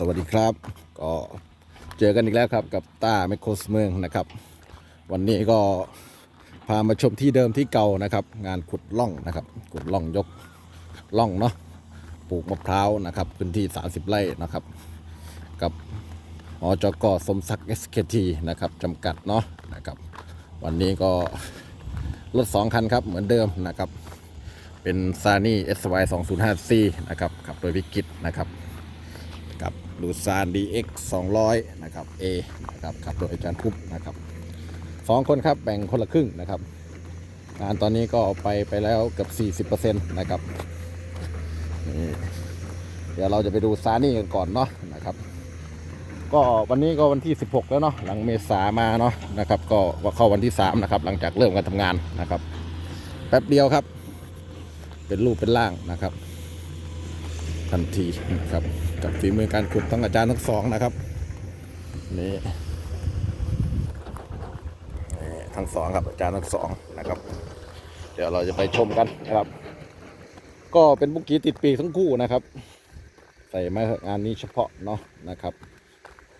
สวัสดีครับ ก็เจอกันอีกแล้วครับกับต้าแมคโครสเมืองนะครับ วันนี้ก็พามาชมที่เดิมที่เก่านะครับ งานขุดล่องนะครับ ขุดล่องยกล่องเนาะปลูกมะพร้าวนะครับพื้นที่ 30 ไร่นะครับ กับอจกสมศักดิ์ SKT นะครับจำกัดเนาะนะครับ วันนี้ก็รถ 2 คันครับเหมือนเดิมนะครับ เป็นซานี่ SY 205C นะครับขับโดยวิกิตนะครับ กับลูซาน DX 200 นะครับ A นะครับขับโดยอาจารย์ทุบนะครับสองคนครับแบ่งคนละครึ่งนะครับ งานตอนนี้ก็ไปไปแล้วเกือบ40%นะครับนี่เดี๋ยวเราจะไปดูซานี่กันก่อนเนาะนะครับ ก็วันนี้ก็วันที่ 16 แล้วเนาะหลังเมษามาเนาะนะครับ ก็เข้าวันที่ 3 นะครับ หลังจากเริ่มการทำงานนะครับ แป๊บเดียวครับ เป็นรูปเป็นร่างนะครับ ทันทีนะครับ กับฝีมือการขุดทั้งอาจารย์ทั้งสองนะครับนี่ทั้งสองครับอาจารย์ทั้งสองนะครับ เดี๋ยวเราจะไปชมกันนะครับ ก็เป็นบุกกี้ติดปีกทั้งคู่นะครับ ใส่มางานนี้เฉพาะเนาะนะครับ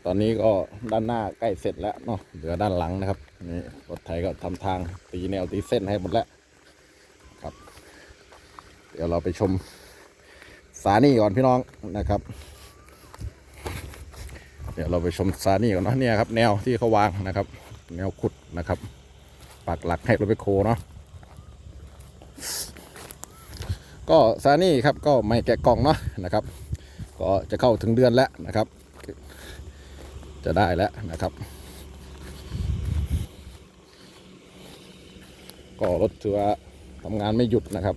ตอนนี้ก็ด้านหน้าใกล้เสร็จแล้วเนาะเหลือด้านหลังนะครับนี่รถไถก็ทำทางตีแนวตีเส้นให้หมดแล้วครับ เดี๋ยวเราไปชม สานี่ก่อนพี่น้องนะครับ เดี๋ยวเราไปชมสานี่ก่อนเนาะเนี่ยครับ แนวที่เขาวางนะครับ แนวขุดนะครับปักหลักให้รถไปโคเนาะก็ซานี่ครับก็ไม่แกะกล่องเนาะนะครับ ก็จะเข้าถึงเดือนแล้วนะครับ จะได้แล้วนะครับ ก็รถถือว่า ทำงานไม่หยุดนะครับ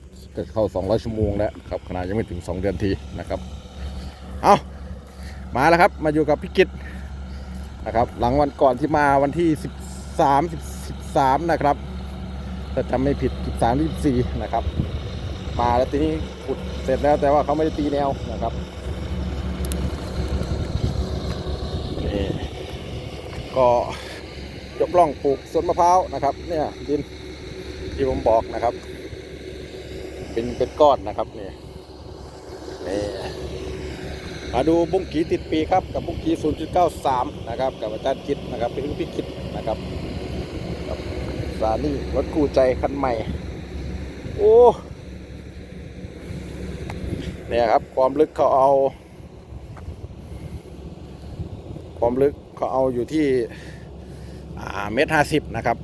เข้า 200 ชั่วโมงแล้วครับขนาดยังไม่ถึง 2 เดือนทีนะครับเอามาแล้วครับมาอยู่กับพี่กิตนะครับ หลังวันก่อนที่มาวันที่ 13 13 นะครับถ้าจำไม่ผิด 13 14 นะครับ มาแล้วทีนี้ขุดเสร็จแล้วแต่ว่าเขาไม่ได้ตีแนวนะครับนี่ก็ยกล่องปลูกสวนมะพร้าวนะครับ เนี่ยดินที่ผมบอกนะครับ เป็นเป็นก้อนนะครับนี่นี่มาดูบุ้งกีติดปีครับกับบุ้งกี0.93 นะครับ กับอาจารย์คิดนะครับเป็นพี่คิดนะครับกับซานี่รถคู่ใจคันใหม่ โอ้เนี่ยครับความลึกเขาเอา ความลึกเขาเอาอยู่ที่เมตรห้าสิบนะครับ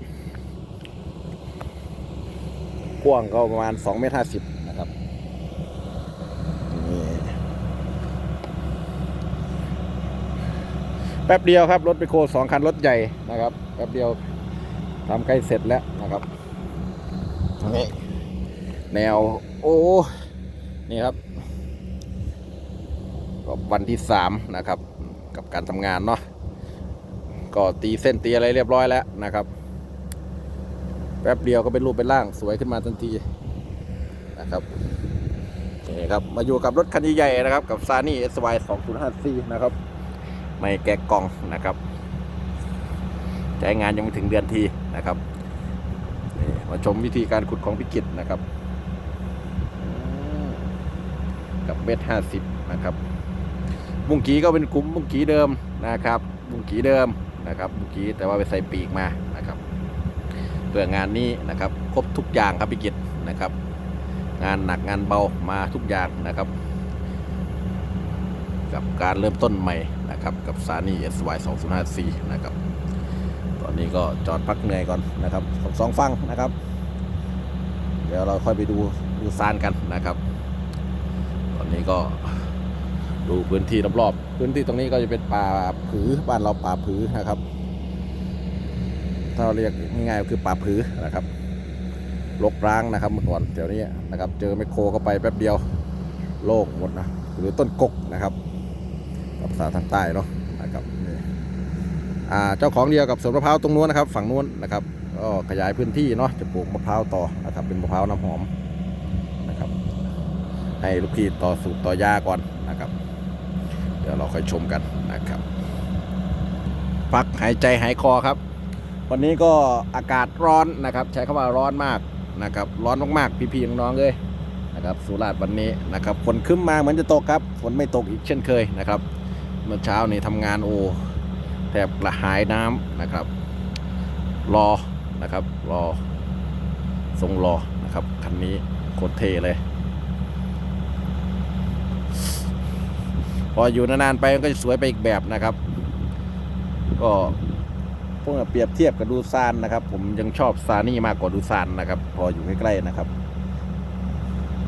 กว้างก็ประมาณ2เมตร50นะครับนี่แป๊บเดียวครับ รถไปโคสองคันรถใหญ่นะครับ แป๊บเดียวทำใกล้เสร็จแล้วนะครับนี่แนวโอ้นี่ครับก็วันที่สามนะครับ กับการทำงานเนาะก็ตีเส้นตีอะไรเรียบร้อยแล้วนะครับ แป๊บเดียวก็เป็นรูปเป็นร่างสวยขึ้นมาทันทีนะครับนี่ครับมาอยู่กับรถคันใหญ่ๆนะครับ กับซานี่ SY 205C นะครับ ไม่แกะกล่องนะครับใช้งานยังไม่ถึงเดือนทีนะครับมาชมวิธีการขุดของพิกิตนะครับ กับเม็ดห้าสิบนะครับบุ้งกีก็เป็นกลุ่มบุ้งกีเดิมนะครับบุ้งกีเดิมนะครับบุ้งกีแต่ว่าไปใส่ปีกมา พื่องานนี้นะครับ ครบทุกอย่างครับพี่กิตนะครับ งานหนักงานเบามาทุกอย่างนะครับ กับการเริ่มต้นใหม่นะครับ กับซานี SY 205C นะครับ ตอนนี้ก็จอดพักเหนื่อยก่อนนะครับของสองฟังนะครับ เดี๋ยวเราค่อยไปดูดูซานกันนะครับ ตอนนี้ก็ดูพื้นที่รอบๆพื้นที่ตรงนี้ก็จะเป็นป่าผือบ้านเราป่าผือนะครับ ถ้าเรียกง่ายๆก็คือป่าผือนะครับรกร้างนะครับเมื่อก่อนเดี๋ยวนี้นะครับ เจอไมโครเข้าไปแป๊บเดียวโล่งหมดนะหรือต้นกกนะครับกับภาษาทางใต้เนาะนะครับนี่อ่าเจ้าของเดียวกับสวนมะพร้าวตรงนู้นนะครับ ฝั่งนู้นนะครับก็ขยายพื้นที่เนาะจะปลูกมะพร้าวต่อนะครับเป็นมะพร้าวน้ำหอมนะครับ ให้ลูกพี่ต่อสูตรต่อยาก่อนนะครับ เดี๋ยวเราค่อยชมกันนะครับพักหายใจหายคอครับ วันนี้ก็อากาศร้อนนะครับ ใช้คำว่าร้อนมากนะครับร้อนมากๆ พี่ๆน้องๆเลยนะครับสุราษฎร์วันนี้นะครับฝนขึ้นมาเหมือนจะตกครับฝนไม่ตกอีกเช่นเคยนะครับ เมื่อเช้านี่ทำงานโอแทบกระหายน้ำนะครับ รอนะครับรอทรงรอนะครับคันนี้โคตรเทเลย พออยู่นานๆไปมันก็จะสวยไปอีกแบบนะครับ ก็ พวกเปรียบเทียบกับดูซานนะครับ ผมยังชอบซานี่มากกว่าดูซานนะครับ พออยู่ใกล้ๆนะครับ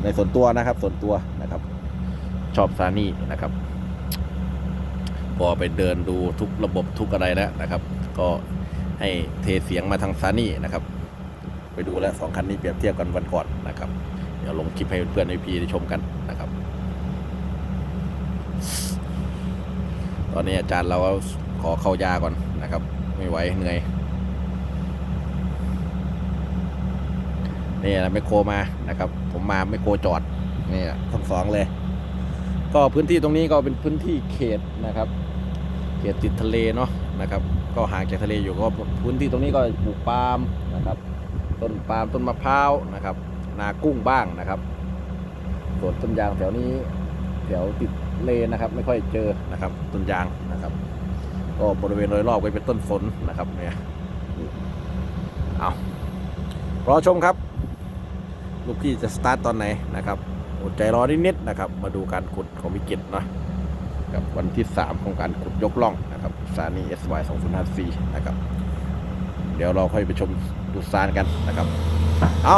ในส่วนตัวนะครับ ส่วนตัวนะครับ ชอบซานี่นะครับ พอไปเดินดูทุกระบบทุกอะไรแล้วนะครับ ก็ให้เทเสียงมาทางซานี่นะครับ ไปดูแล้วสองคันนี้เปรียบเทียบกันวันก่อนนะครับ เดี๋ยวลงคลิปให้เพื่อนๆในพีได้ชมกันนะครับ ตอนนี้อาจารย์เราขอเข้ายาก่อนนะครับ ไม่ไหวเหนื่อยนี่นะไมโครมานะครับ ผมมาไมโครจอดนี่ทั้งสองเลย ก็พื้นที่ตรงนี้ก็เป็นพื้นที่เขตนะครับ เขตติดทะเลเนาะนะครับ ก็ห่างจากทะเลอยู่ก็พื้นที่ตรงนี้ก็ปลูกปาล์มนะครับ ต้นปาล์มต้นมะพร้าวนะครับ นากุ้งบ้างนะครับส่วนต้นยางแถวนี้แถวติดเลนะครับ ไม่ค่อยเจอนะครับต้นยาง ก็บริเวณโดยรอบก็เป็นต้นฝนนะครับเนี่ยเอารอชมครับ ลูกพี่จะสตาร์ทตอนไหนนะครับอดใจรอนิดๆนะครับ มาดูการขุดของวิกฤตนะกับวันที่ 3 ของการขุดยกล่องนะครับสานี SY 2054นะครับ เดี๋ยวเราค่อยไปชมดูซานกันนะครับ เอา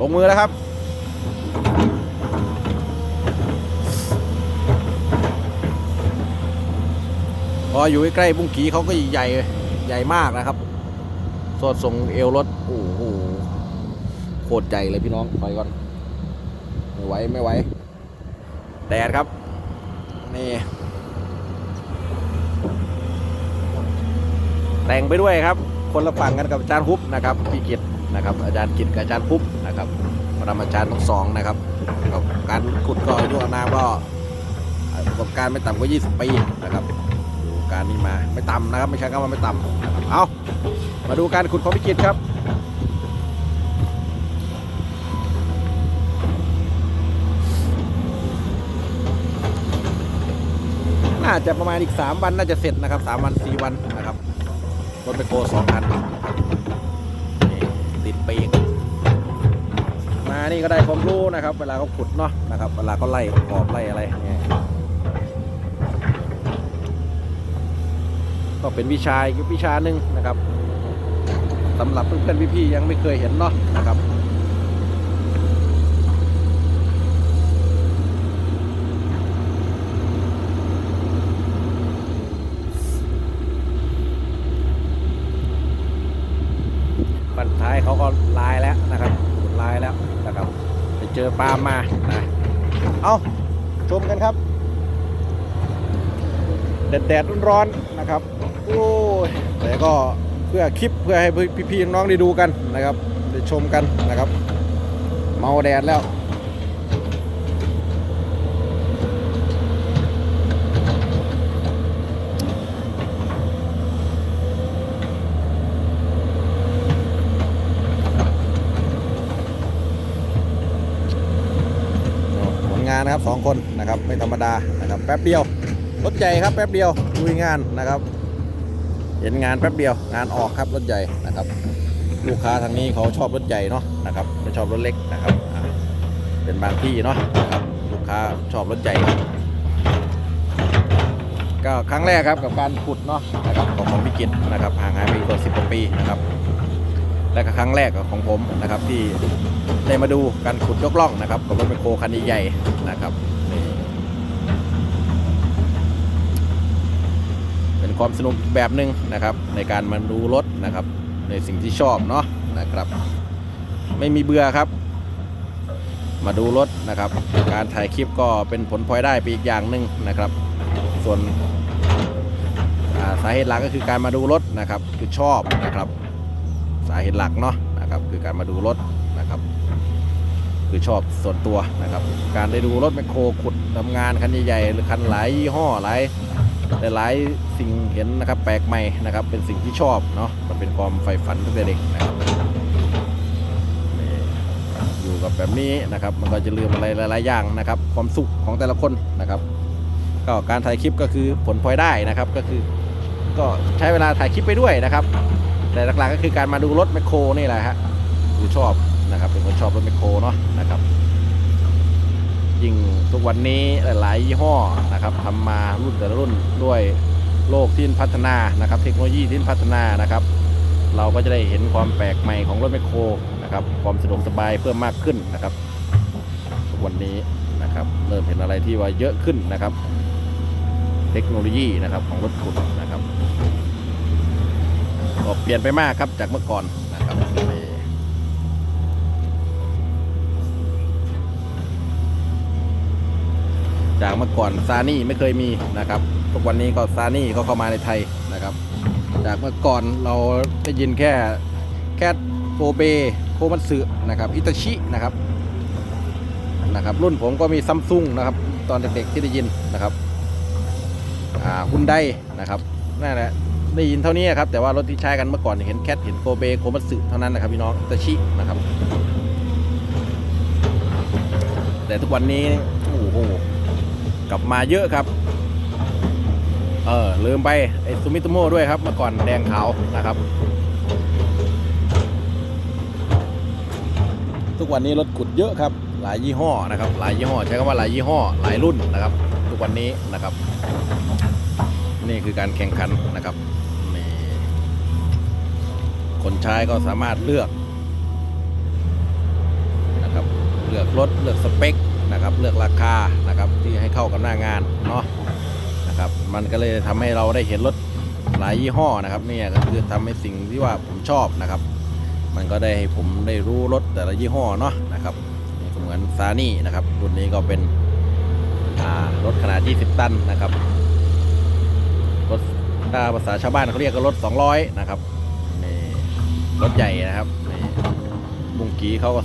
ลงมือแล้วครับ พออยู่ใกล้ๆบุ้งกีเขาก็ใหญ่ใหญ่มากนะครับสอดทรงเอวรถโอ้โหโคตรใหญ่เลยพี่น้องไปก่อน ไม่ไหวไม่ไหวแดดครับ นี่ แต่งไปด้วยครับ คนละฝั่งกันกับอาจารย์ฮุบนะครับพี่กิตนะครับ อาจารย์กิตกับอาจารย์ฮุบนะครับปรมาจารย์ทั้งสองนะครับกับการขุดก็อายุอนาก็ประสบการณ์ไม่ต่ำกว่า 20 ปีนะครับ การนี้มาไม่ต่ำนะครับ ไม่ใช่คำว่าไม่ต่ำเอามาดูการขุดของพี่กิตครับน่าจะประมาณอีก 3 วันน่าจะเสร็จนะครับ 3 วัน 4 วันนะครับรถไปโกสองคันติดปีกมานี่ก็ได้ความรู้นะครับ เวลาเขาขุดเนาะนะครับ เวลาเขาไล่ขอบไล่อะไรเนี่ย ก็เป็นวิชาอีกวิชาหนึ่งนะครับสำหรับเพื่อนๆพี่ๆยังไม่เคยเห็นเนาะนะครับบันท้ายเขาก็ลายแล้วนะครับลายแล้วนะครับไปเจอปลามานะเอาชมกันครับแดดแดดๆร้อนๆนะครับ โอ้ยแต่ก็เพื่อคลิปเพื่อให้พี่ๆน้องๆได้ดูกันนะครับได้ชมกันนะครับ เมาแดดแล้วผลงานนะครับสองคนนะครับไม่ธรรมดานะครับแป๊บเดียวรถใหญ่ครับแป๊บเดียวลุยงานนะครับ เห็นงานแป๊บเดียวงานออกครับรถใหญ่นะครับ ลูกค้าทางนี้เขาชอบรถใหญ่เนาะนะครับไม่ชอบรถเล็กนะครับเป็นบางที่เนาะนะครับลูกค้าชอบรถใหญ่ก็ครั้งแรกครับกับการขุดเนาะนะครับของของพิกิตนะครับห่างหายไปกว่าสิบกว่าปีนะครับและก็ครั้งแรกของผมนะครับที่ได้มาดูการขุดยกล่องนะครับกับรถไมคโครคันใหญ่นะครับนี่เป็น ความสนุกแบบหนึ่งนะครับ ในการมาดูรถนะครับ ในสิ่งที่ชอบเนาะนะครับ ไม่มีเบื่อครับ มาดูรถนะครับ การถ่ายคลิปก็เป็นผลพลอยได้ไปอีกอย่างหนึ่งนะครับ ส่วนาสาเหตุหลักก็คือการมาดูรถนะครับ คือชอบนะครับ สาเหตุหลักเนาะนะครับ คือการมาดูรถนะครับ คือชอบส่วนตัวนะครับ การได้ดูรถแมคโครขุดทำงานคันใหญ่ๆหรือคันหลายยี่ห้อหลาย หลายๆสิ่งเห็นนะครับ แปลกใหม่นะครับ เป็นสิ่งที่ชอบเนาะมันเป็นความใฝ่ฝันตั้งแต่เด็กนะครับอยู่กับแบบนี้นะครับ มันก็จะลืมอะไรหลาย ๆ อย่างนะครับ ความสุขของแต่ละคนนะครับ ก็การถ่ายคลิปก็คือผลพลอยได้นะครับก็คือ ก็ใช้เวลาถ่ายคลิปไปด้วยนะครับ แต่หลักๆก็คือการมาดูรถแมคโครนี่แหละฮะคือชอบนะครับเป็นคนชอบรถแมคโครเนาะนะครับ ยิ่งทุกวันนี้หลายๆยี่ห้อนะครับทำมารุ่นแต่ละรุ่นด้วยโลกที่พัฒนานะครับ เทคโนโลยีที่พัฒนานะครับ เราก็จะได้เห็นความแปลกใหม่ของรถแมคโครนะครับ ความสะดวกสบายเพิ่มมากขึ้นนะครับ ทุกวันนี้นะครับเริ่มเห็นอะไรที่ว่าเยอะขึ้นนะครับ เทคโนโลยีนะครับของรถขุดนะครับก็เปลี่ยนไปมากครับจากเมื่อก่อนนะครับ จากเมื่อก่อนซานี่ไม่เคยมีนะครับทุกวันนี้ก็ซานี่ก็เข้ามาในไทยนะครับ จากเมื่อก่อนเราได้ยินแค่แคทโกเบโคมันสึนะครับอิตาชินะครับนะครับ รุ่นผมก็มีซัมซุงนะครับ ตอนเด็กๆที่ได้ยินนะครับอ่าฮุนไดนะครับนั่นแหละได้ยินเท่านี้ครับแต่ว่ารถที่ใช้กันเมื่อก่อนเห็นแคทเห็นโกเบโคมัตสึเท่านั้นนะครับพี่น้องตาชินะครับ แต่ทุกวันนี้โอ้โห กลับมาเยอะครับ เออลืมไปไอซูมิโตโมด้วยครับเมื่อก่อนแดงขาวนะครับ ทุกวันนี้รถขุดเยอะครับ หลายยี่ห้อนะครับ หลายยี่ห้อใช้คำว่าหลายยี่ห้อหลายรุ่นนะครับ ทุกวันนี้นะครับ นี่คือการแข่งขันนะครับนี่คนใช้ก็สามารถเลือกนะครับเลือกรถเลือกสเปค นะครับเลือกราคานะครับที่ให้เข้ากับหน้างานเนาะนะครับมันก็เลยทำให้เราได้เห็นรถหลายยี่ห้อนะครับเนี่ยก็คือทำให้สิ่งที่ว่าผมชอบนะครับ มันก็ได้ให้ผมได้รู้รถแต่ละยี่ห้อเนาะนะครับนี่ก็เหมือนซานี่นะครับรุ่นนี้ก็เป็นรถขนาด 20 ตันนะครับรถถ้าภาษาชาวบ้านเขาเรียกก็รถ 200 นะครับนี่รถใหญ่นะครับนี่ บุงกีเขาก็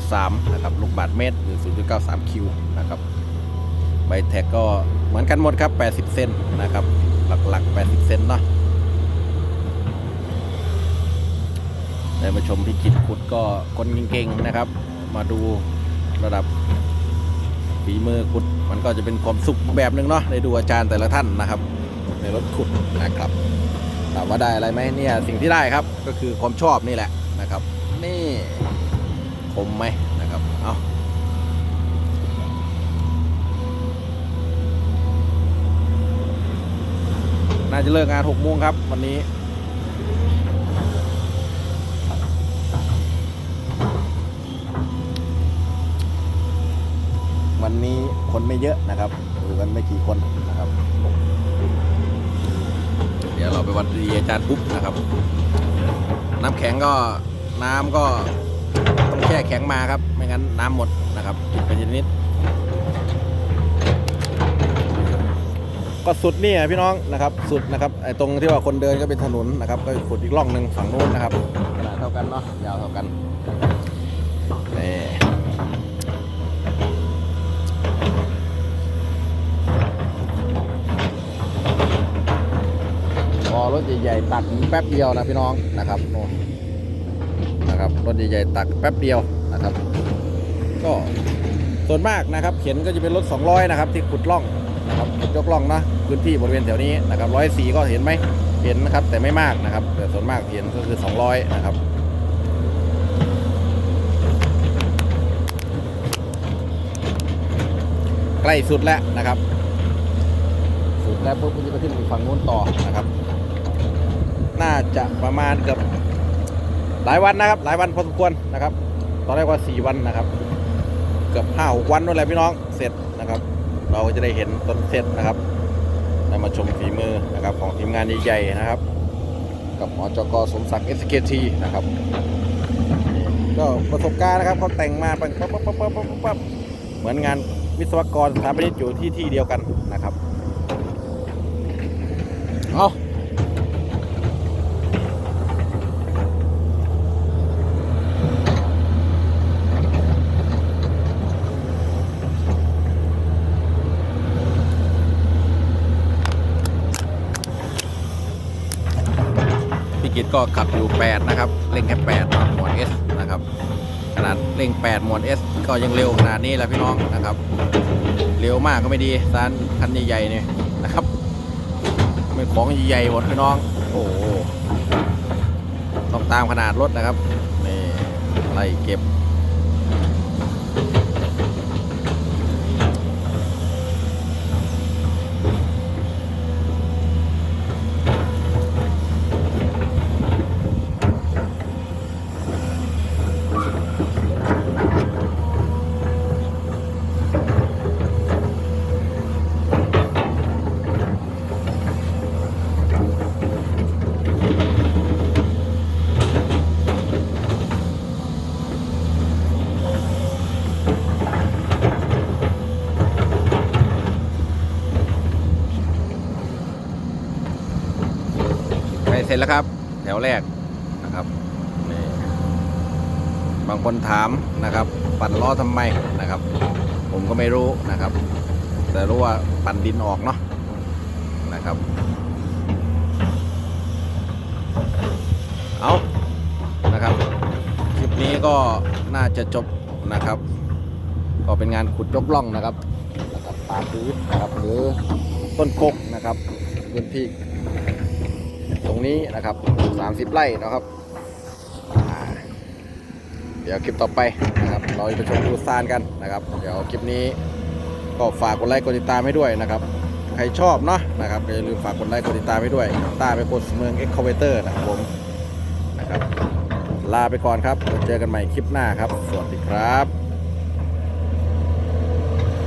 0.93 นะครับ ลูกบาทเมตรหรือ 0.93 คิวนะครับ ใบแท็กก็เหมือนกันหมดครับ 80 เซนนะครับ หลักๆ 80 เซนเนาะได้มาชมพิกิจขุดก็คนเก่งๆนะครับ มาดูระดับฝีมือขุด มันก็จะเป็นความสุขแบบหนึ่งเนาะได้ดูอาจารย์แต่ละท่านนะครับ ในรถขุดนะครับถามว่าได้อะไรไหมเนี่ยสิ่งที่ได้ครับก็คือความชอบนี่แหละนะครับ นี่ คมไหมนะครับ เอาน่าจะเลิกงาน6โมงครับ วันนี้วันนี้คนไม่เยอะนะครับดูกันไม่กี่คนนะครับ เดี๋ยวเราไปวัดดีอาจารย์ปุ๊บนะครับ น้ำแข็งก็น้ำก็ ช่แข็งมาครับ ไม่งั้นน้ำหมดนะครับกินไปทีละนิดก็สุดนี่พี่น้องนะครับ สุดนะครับไอ้ตรงที่ว่าคนเดินก็เป็นถนนนะครับ ก็ขุดอีกร่องหนึ่งฝั่งนู้นนะครับขนาดเท่ากันเนาะยาวเท่ากันนี่พอรถใหญ่ๆตักแป๊บเดียวนะพี่น้องนะครับโน่ นะครับรถใหญ่ๆตักแป๊บเดียวนะครับ ก็ส่วนมากนะครับเข็นก็จะเป็นรถ 200 นะครับ ที่ขุดร่องนะครับขุดยกร่องนะพื้นที่บริเวณแถวนี้นะครับร้อยสี่ก็เห็นไหมเห็นนะครับ แต่ไม่มากนะครับ แต่ส่วนมากเห็นก็คือ 200 นะครับใกล้สุดแล้วนะครับ สุดแล้วปุ๊บก็จะไปขึ้นฝั่งนู้นต่อนะครับ น่าจะประมาณเกือบ หลายวันนะครับ หลายวันพอสมควรนะครับ ตอนแรกว่า 4 วันนะครับ เกือบห้าหกวันนั่นแหละพี่น้องเสร็จนะครับ เราจะได้เห็นตอนเสร็จนะครับได้มาชมฝีมือนะครับของทีมงานใหญ่ๆนะครับ กับหมอจกสมศักดิ์ SKT นะครับ ก็ประสบการณ์นะครับเขาแต่งมาปั๊บปั๊บปั๊บปั๊บปั๊บปั๊บเหมือนงานวิศวกรสถาปนิกอยู่ที่ที่เดียวกันนะครับ ก็ขับอยู่ 8 นะครับ เร่งแค่8หมวด S นะครับ ขนาดเร่ง 8 หมวด S ก็ยังเร็วขนาดนี้แหละพี่น้องนะครับ เร็วมากก็ไม่ดีซานคันใหญ่ๆเนี่ยนะครับเป็นของใหญ่ๆหมดพี่น้อง โอ้ต้องตามขนาดรถนะครับนี่ไล่เก็บ ร็จแล้วครับ แถวแรกนะครับนี่บางคนถามนะครับ ปั่นล้อทำไมนะครับ ผมก็ไม่รู้นะครับ แต่รู้ว่าปั่นดินออกเนาะนะครับเอานะครับคลิปนี้ก็น่าจะจบนะครับ ก็เป็นงานขุดยกล่องนะครับนะครับป่าพื้นนะครับหรือต้นกกนะครับพื้นที่ ตรงนี้นะครับ 30 ไร่นะครับ เดี๋ยวคลิปต่อไปนะครับ เราจะไปชมดูซานกันนะครับ เดี๋ยวคลิปนี้ก็ฝากกดไลค์กดติดตามให้ด้วยนะครับ ใครชอบเนาะนะครับอย่าลืมฝากกดไลค์กดติดตามให้ด้วยต้าไปกดเมืองเอ็กคาเวเตอร์นะครับผมนะครับ ลาไปก่อนครับเจอกันใหม่คลิปหน้าครับ สวัสดีครับ